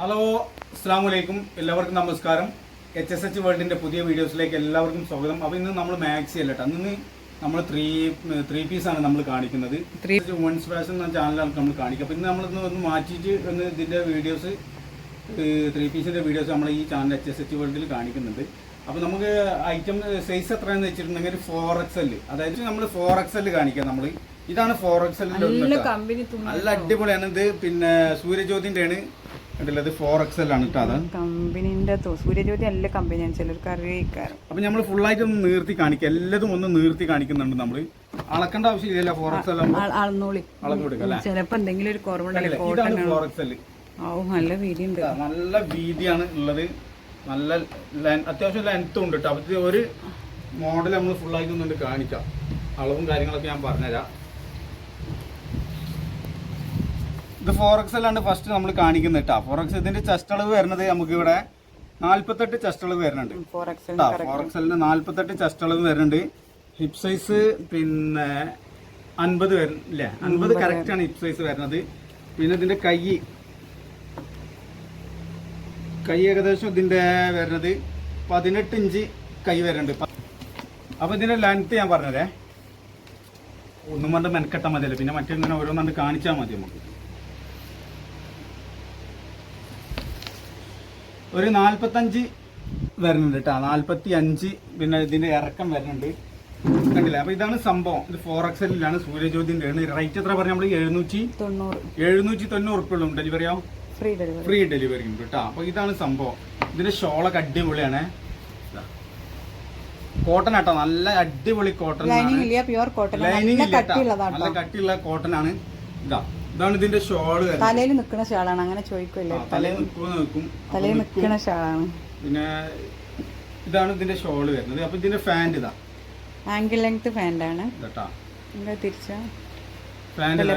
Hello അസ്സാം വലൈക്കും എല്ലാവർക്കും നമസ്കാരം. എച്ച് എസ് എച്ച് വേൾഡിന്റെ പുതിയ വീഡിയോസിലേക്ക് എല്ലാവർക്കും സ്വാഗതം. അപ്പോൾ ഇന്ന് നമ്മൾ മാക്സി അല്ല കേട്ടോ അന്ന് നമ്മൾ ത്രീ ത്രീ പീസാണ് നമ്മൾ കാണിക്കുന്നത്. ത്രീ വുമൻസ് ഫാഷൻ എന്ന ചാനലാണ് നമ്മൾ കാണിക്കുക. അപ്പോൾ ഇന്ന് നമ്മളിന്ന് ഒന്ന് മാറ്റിയിട്ട് ഒന്ന് ഇതിന്റെ വീഡിയോസ് ത്രീ പീസിന്റെ വീഡിയോസ് നമ്മൾ ഈ ചാനൽ എച്ച് എസ് എച്ച് വേൾഡിൽ കാണിക്കുന്നുണ്ട്. അപ്പോൾ നമുക്ക് ഐറ്റം സൈസ് എത്രയാണെന്ന് വെച്ചിട്ടുണ്ടെങ്കിൽ ഫോർ എക്സ് എൽ അതായത് നമ്മൾ ഫോർ എക്സ് എൽ കാണിക്കുക നമ്മൾ ഇതാണ് ഫോർ എക്സ് തുണി നല്ല അടിപൊളിയാണ്. ഇത് പിന്നെ ആണ് കണ്ടില്ല ഇത് ഫോർ എക്സ് എൽ ആണ് കേട്ടോ അത്. കമ്പനിന്റെ തു- സൂര്യജ്യോതി നല്ല കമ്പനിയാണ് ചിലർക്ക് അറിയിക്കാറ് അപ്പൊ നമ്മൾ ഫുള്ളായിട്ട് ഒന്ന് നീർത്തി കാണിക്കുക എല്ലാതും ഒന്ന് നീർത്തി കാണിക്കുന്നുണ്ട് നമ്മൾ അളക്കേണ്ട ആവശ്യമില്ല ഫോർ എക്സ് എൽ അളന്നോളി. അളന്നു കൊടുക്കുക അല്ലേ? ചിലപ്പോ എന്തെങ്കിലും ഒരു കുറവുണ്ടെങ്കിൽ ഇതാണ് ഫോർ എക്സ് എൽ ആവും നല്ല വീതിയുണ്ട്. നല്ല വീതിയാണ് ഉള്ളത്. നല്ല അത്യാവശ്യം ലെങ്ത്തും ഉണ്ട് കേട്ടോ. അപ്പൊ ഒരു മോഡൽ നമ്മൾ ഫുള്ളായിട്ട് ഒന്ന് കാണിക്കാം. അളവും കാര്യങ്ങളൊക്കെ ഞാൻ പറഞ്ഞുതരാം. ഇത് എക്സ് ആണ് ഫസ്റ്റ് നമ്മൾ കാണിക്കുന്നത് കേട്ടോ ഫോർ എക്സ് ഇതിന്റെ ചെസ്റ്റ് അളവ് വരുന്നത് നമുക്ക് ഇവിടെ നാല്പത്തെട്ട് ചെസ്റ്റ് അളവ് വരുന്നുണ്ട്. എക്സലിന് നാല്പത്തെട്ട് ചെസ്റ്റ് അളവ് വരുന്നുണ്ട്. ഹിപ് സൈസ് പിന്നെ അൻപത് വരുന്നില്ല അൻപത് കറക്റ്റ് ആണ് ഹിപ് സൈസ് വരുന്നത്. പിന്നെ ഇതിന്റെ കൈ. കൈ ഏകദേശം ഇതിന്റെ വരുന്നത് പതിനെട്ട് ഇഞ്ച് കൈ വരുന്നുണ്ട്. അപ്പൊ ഇതിന്റെ ലെങ്ത് ഞാൻ പറഞ്ഞതേ. ഒന്നും കൊണ്ട് മെനക്കെട്ടാൽ മതിയല്ലോ. പിന്നെ മറ്റേ ഇങ്ങനെ ഓരോന്നാണ്ട് കാണിച്ചാൽ മതി നമുക്ക്. ഒരു നാൽപ്പത്തഞ്ച് വരുന്നുണ്ട് കേട്ടോ നാൽപ്പത്തി അഞ്ച് പിന്നെ ഇതിന്റെ ഇറക്കം വരുന്നുണ്ട്. കണ്ടില്ലേ? അപ്പൊ ഇതാണ് സംഭവം. ഇത് ഫോർ എക്സലിലാണ് സൂര്യജ്യോതിന്റെ ആണ് റേറ്റ് എത്ര പറഞ്ഞു നമ്മൾ എഴുന്നൂറ്റി തൊണ്ണൂറ്. എഴുന്നൂറ്റി തൊണ്ണൂറ് ഉറുപ്പുള്ളൂ ഡെലിവറിയോ ഫ്രീ ഡെലിവറി ഫ്രീ ഡെലിവറി ഉണ്ട് കേട്ടോ അപ്പൊ ഇതാണ് സംഭവം. ഇതിന്റെ ഷോളൊക്കെ അടിപൊളിയാണ്. കോട്ടൺ ആട്ടോ. നല്ല അടിപൊളി കോട്ടൺ ലൈനിങ് ഇല്ല പ്യുവർ കോട്ടൺ നല്ല കട്ടിയുള്ള കോട്ടൺ ആണ്. ഇതാ ഇതാണ് ഇതിന്റെ ഷോൾ തലയിൽ നിൽക്കുന്ന ഷാളാണ്. അങ്ങനെ ചോദിക്കില്ലേ തലയിൽ നിൽക്കും തലയിൽ നിൽക്കുന്ന ഷാളാണ്. പിന്നെ ഇതാണ് ഇതിന്റെ ഷോൾ വരുന്നത്. അപ്പൊ ഇതിന്റെ ഫാന്റ് ഇതാ. ആംഗിൾ ലെങ്ത് ഫാന്റ് ഇങ്ങനെ തിരിച്ച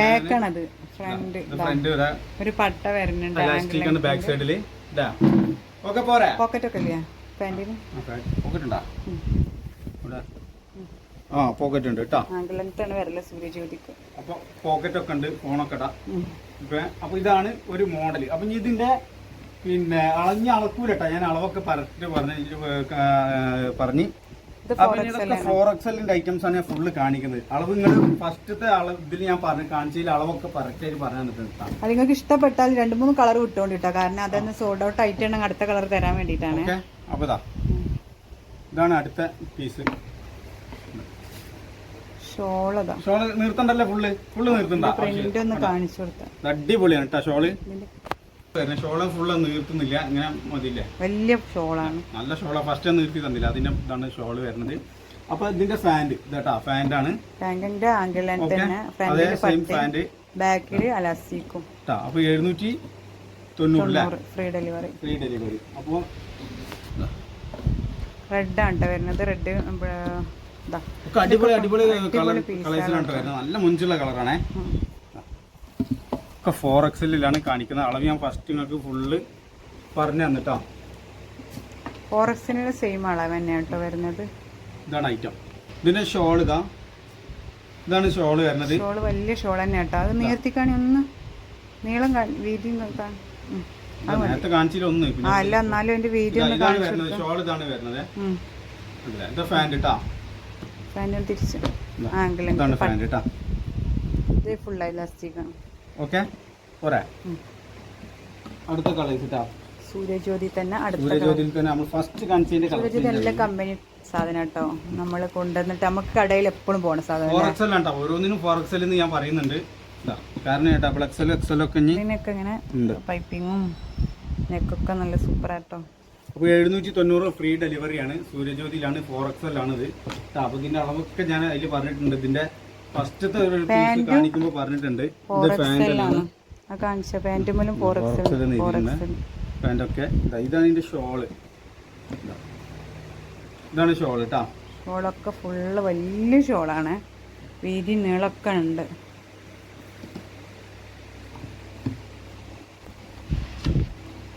ബാക്കാണത് ഫ്രണ്ട് ഒരു പട്ട വരുന്നുണ്ട് ബാക്ക് പോരെ? പോക്കറ്റ് ഒക്കെ ഇല്ല? പാന്റിന് പോക്കറ്റ് ഉണ്ടാ? ആ പോക്കറ്റ് ഉണ്ട് കേട്ടോ ആംഗിൾ ലെങ്ത് ആണ് വരൽ സൂര്യജ്യോതിക്ക് അപ്പൊ പോക്കറ്റ് ഒക്കെ ഉണ്ട് ഫോണൊക്കെ ഇടാ. അപ്പോൾ അപ്പൊ ഇതാണ് ഒരു മോഡൽ അപ്പൊ ഇതിന്റെ പിന്നെ അളഞ്ഞ അളക്കൂലട്ടാ. ഞാൻ അളവൊക്കെ പറഞ്ഞിട്ട് പറഞ്ഞ് പറഞ്ഞ്. ഫോർ എക്സലിന്റെ ഐറ്റംസ് ആണ് ഞാൻ ഫുള്ള് കാണിക്കുന്നത്. അളവ് നിങ്ങൾ ഫസ്റ്റത്തെ അളവ് ഇതിൽ ഞാൻ പറഞ്ഞു കാണിച്ചതിൽ അളവൊക്കെ കറക്റ്റായിട്ട് പറഞ്ഞു തന്നിട്ടുണ്ട് അത് നിങ്ങൾക്ക് ഇഷ്ടപ്പെട്ടാൽ രണ്ട് മൂന്ന് കളർ വിട്ടുകൊണ്ടിട്ടാ കാരണം അതൊന്ന് സോൾഡ് ഔട്ട് ആയിട്ട് അടുത്ത കളർ തരാൻ വേണ്ടിയിട്ടാണ്. അപ്പൊ ഇതാ. ഇതാണ് അടുത്ത പീസ് ഷോളതാ. ഷോൾ നിർത്തണ്ടല്ലേ ഫുള്ള്? ഫുള്ള് നിർത്തണ്ട. പ്രിന്റ് ഒന്ന് കാണിച്ചു കൊടുത്താ. അടിപൊളിയാണ് കേട്ടോ ഷോൾ. ഷോൾ ഫുള്ള് നിർത്തുന്നില്ല. ഇങ്ങനെ മതിയില്ലേ? വലിയ ഷോളാണ്. നല്ല ഷോള. ഫസ്റ്റ് നിർത്തി തന്നില്ല. അതിന്റെ ഇതാണ് ഷോൾ വരുന്നത്. അപ്പൊ ഇതിന്റെ ഫാൻഡ് ഇതാട്ടാ. ഫാൻഡാണ് ആണ് ടാങ്കിന്റെ ആംഗിൾ അതേ സെയിം പട്ടയും ബാക്കിൽ അലാസ്റ്റിക്കും. അപ്പൊ എഴുന്നൂറ്റി തൊണ്ണൂറ് ഫ്രീ ഡെലിവറി. Free delivery. അപ്പോൾ റെഡ് ആണ് ട്ടോ വരുന്നത്. റെഡ് അടിപൊളി അടിപൊളി കളർ കളേഴ്സിലാണ് വരുന്നത് നല്ല മുഞ്ചുള്ള കളറാണേ. ഒക്കെ ഫോർ എക്സലിലാണ് കാണിക്കുന്നത്. അളവ് ഞാൻ ഫസ്റ്റ് നിങ്ങൾക്ക് ഫുള്ള് പറഞ്ഞു തന്നിട്ടോ. ഫോറക്സിന് സെയിം അളവ് തന്നെയാണ് കേട്ടോ വരുന്നത്. ഇതാണ് ഐറ്റം ഇതിന്റെ ഷോൾ ഇതാ. ഇതാണ് ഷോൾ വരുന്നത്. ഷോൾ വലിയ ഷോൾ തന്നെ കേട്ടോ അത് നീർത്തിക്കാണി ഒന്ന് നീളം വീതിയും നേരത്തെ കാണിച്ചില്ല ഒന്ന്. അല്ല എന്നാലും എന്റെ വീതി ഷോൾ ഇതാണ് വരുന്നത്. ഇത് ഫാന്റ് ഇട്ടാ തിരിച്ച് ആംഗിൾ ഇത് ഓക്കെ പോരെ. അടുത്ത സൂര്യജ്യോതി തന്നെ അടുത്ത നല്ല കമ്പനി സാധനം കേട്ടോ നമ്മൾ കൊണ്ടുവന്നിട്ട് നമുക്ക് കടയിൽ എപ്പോഴും പോണ സാധനം ഓരോന്നിനും ഞാൻ പറയുന്നുണ്ട്. കാരണം ഡബിൾ എക്സൽ എക്സൽ ഒക്കെ ഇങ്ങനെ പൈപ്പിങ്ങും നെക്കൊക്കെ നല്ല സൂപ്പർ ആട്ടോ. അപ്പോൾ എഴുന്നൂറ്റി തൊണ്ണൂറ് ഫ്രീ ഡെലിവറിയാണ് സൂര്യജ്യോതിയിലാണ് ഫോർ എക്സൽ ഇത് അപ്പോൾ ഇതിന്റെ അളവൊക്കെ ഞാൻ അതിൽ പറഞ്ഞിട്ടുണ്ട്. ഇതിന്റെ ഫസ്റ്റത്തെ ഒരു പീസ് കാണിക്കുമ്പോൾ പറഞ്ഞിട്ടുണ്ട്. ഇത് ഫോറക്സലാണ്. ആ കാണിച്ച പാന്റുമലും ഫോറക്സൽ ഫോറക്സൽ പാന്റ് ഒക്കെ. ഇതാ, ഇതാണ് ഇതിന്റെ ഷോൾ. ഇതാണ് ഷോൾ കേട്ടോ ഷോളൊക്കെ ഫുള്ള് വലിയ ഷോളാണ്. വീതി നീളൊക്കെ ഉണ്ട്.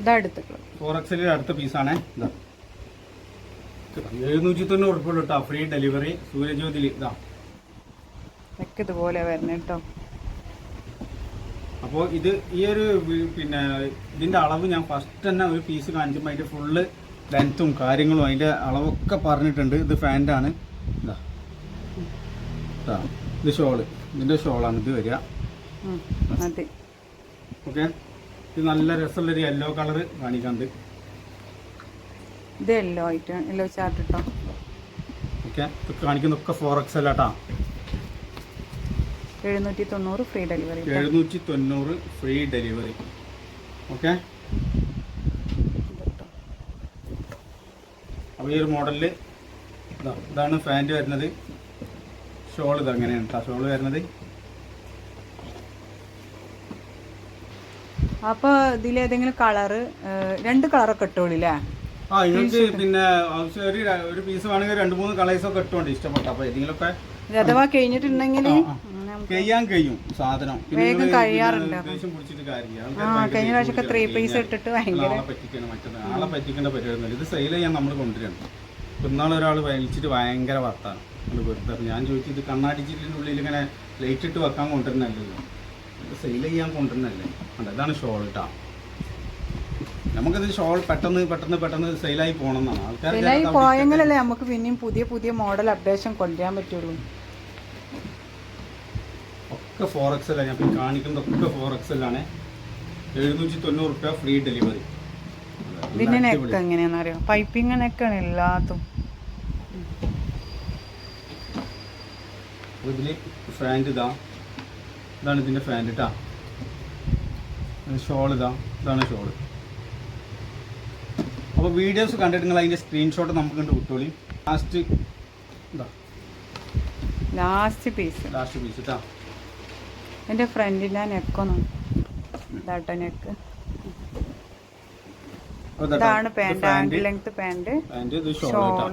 ഇതാ എക്സലിൽ അടുത്ത പീസാണ് ഇതാ. എഴുന്നൂറ്റി തൊണ്ണൂറ് ഉറുപ്പുള്ളൂ കേട്ടോ. ഫ്രീ ഡെലിവറി സൂര്യജ്യോതിൽ ഇതാ. ഇതുപോലെ വരണം കേട്ടോ. അപ്പോൾ ഇത് ഈ ഒരു പിന്നെ ഇതിന്റെ അളവ് ഞാൻ ഫസ്റ്റ് തന്നെ ഒരു പീസ് കാണിച്ചപ്പോൾ അതിന്റെ ഫുള്ള് ലെങ്ത്തും കാര്യങ്ങളും അതിന്റെ അളവൊക്കെ പറഞ്ഞിട്ടുണ്ട്. ഇത് ഫാന്റാണ് ഇതാ. ഇതാ. ഇത് ഷോൾ ഇതിന്റെ ഷോളാണ് ഇത് വരിക. ഓക്കെ ഇത് നല്ല രസമുള്ളൊരു യെല്ലോ കളർ കാണിക്കാണ്ട്. ഇത് യെല്ലോ ആയിട്ട് യെല്ലോ ചാർട്ട് കേട്ടോ ഓക്കെ. ഇത് കാണിക്കുന്നൊക്കെ ഫോർ എക്സ് അല്ലാട്ടാ എഴുന്നൂറ്റി തൊണ്ണൂറ് ഫ്രീ ഡെലിവറി എഴുന്നൂറ്റി തൊണ്ണൂറ് ഫ്രീ ഡെലിവറി ഓക്കെ. അപ്പോൾ ഈ ഒരു മോഡലിൽ ഇതാണ് ഫാന്റ് വരുന്നത്. ഷോൾ ഇത് അങ്ങനെയാണ് കേട്ടോ ഷോൾ വരുന്നത്. അപ്പൊ ഇതിൽ ഏതെങ്കിലും കളറ് രണ്ട് കളറൊക്കെ ഇട്ടോളില്ലേ? ആ നിങ്ങൾക്ക് പിന്നെ ഒരു ഒരു പീസ് വേണമെങ്കിൽ രണ്ട് മൂന്ന് കളേഴ്സൊക്കെ ഇട്ടുകൊണ്ട് ഇഷ്ടപ്പെട്ടു അപ്പോൾ ഏതെങ്കിലുമൊക്കെ അഥവാ കഴിഞ്ഞിട്ടുണ്ടെങ്കിൽ. കഴിയാൻ കഴിയും സാധനം. വേഗം കഴിയാറുണ്ട് കഴിഞ്ഞ പ്രാവശ്യമൊക്കെ ത്രീ പീസ് ഇട്ടിട്ട് ഭയങ്കര പറ്റിക്കണം മറ്റത് ആളെ പറ്റിക്കേണ്ട പരിപാടി ഇത് സെയിൽ ചെയ്യാൻ നമ്മൾ കൊണ്ടുവരണം ഇന്നാളെ ഒരാൾ വലിച്ചിട്ട് ഭയങ്കര വർത്താണ് വെറുതെ ഞാൻ ചോദിച്ചു ഇത് കണ്ണാടിച്ചിട്ടിന്റെ ഉള്ളിൽ ഇങ്ങനെ ലൈറ്റ് ഇട്ട് വെക്കാൻ കൊണ്ടുവരുന്നല്ലോ സെയിൽ ചെയ്യാൻ കൊണ്ടുവരുന്നല്ലേ അല്ല ഇതാണ് ഷോൾ കേട്ടോ നമുക്കിത് ഷോൾ പെട്ടെന്ന് പെട്ടെന്ന് പെട്ടെന്ന് സെയിലായി പോകണം എന്നാണ് ആൾക്കാർ പിന്നെ ഈ പോയെങ്കിലല്ലേ നമുക്ക് പിന്നെയും പുതിയ പുതിയ മോഡൽ അപ്ഡേഷൻ കൊണ്ടുവരാൻ പറ്റുള്ളൂ. ഒക്കെ ഫോർ എക്സ് അല്ല ഞാൻ കാണിക്കുന്നത് ഒക്കെ ഫോർ എക്സ് എല്ലാണ് എഴുന്നൂറ്റി തൊണ്ണൂറ് റുപ്യ ഫ്രീ ഡെലിവറി പിന്നെ നെക്ക് എങ്ങനെയാണെന്ന് അറിയോ പൈപ്പിംഗ് നെക്കാണ് എല്ലാത്തും. ഇതിൽ ഇതിൽ ഫാന്റ് ഇതാ. ഇതാണ് ഇതിന്റെ ഫാന്റ് കേട്ടോ ഷോൾ ഇതാ. ഇതാണ് ഷോൾ അപ്പോൾ വീഡിയോസ് കണ്ടിട്ട് നിങ്ങൾ അതിന്റെ സ്ക്രീൻഷോട്ട് നമുക്ക് കണ്ട് വിട്ടോളി. ലാസ്റ്റ് ഇതാ. ലാസ്റ്റ് പീസ് ലാസ്റ്റ് പീസ് കേട്ടോ എന്റെ ഫ്രണ്ടിന്റെ നെക്കൊന്നും ഇതാട്ടോ നെക്ക് ഇതാണ് ഇത് പാന്റ് ലെങ്ത് പാന്റ് ഷോൾ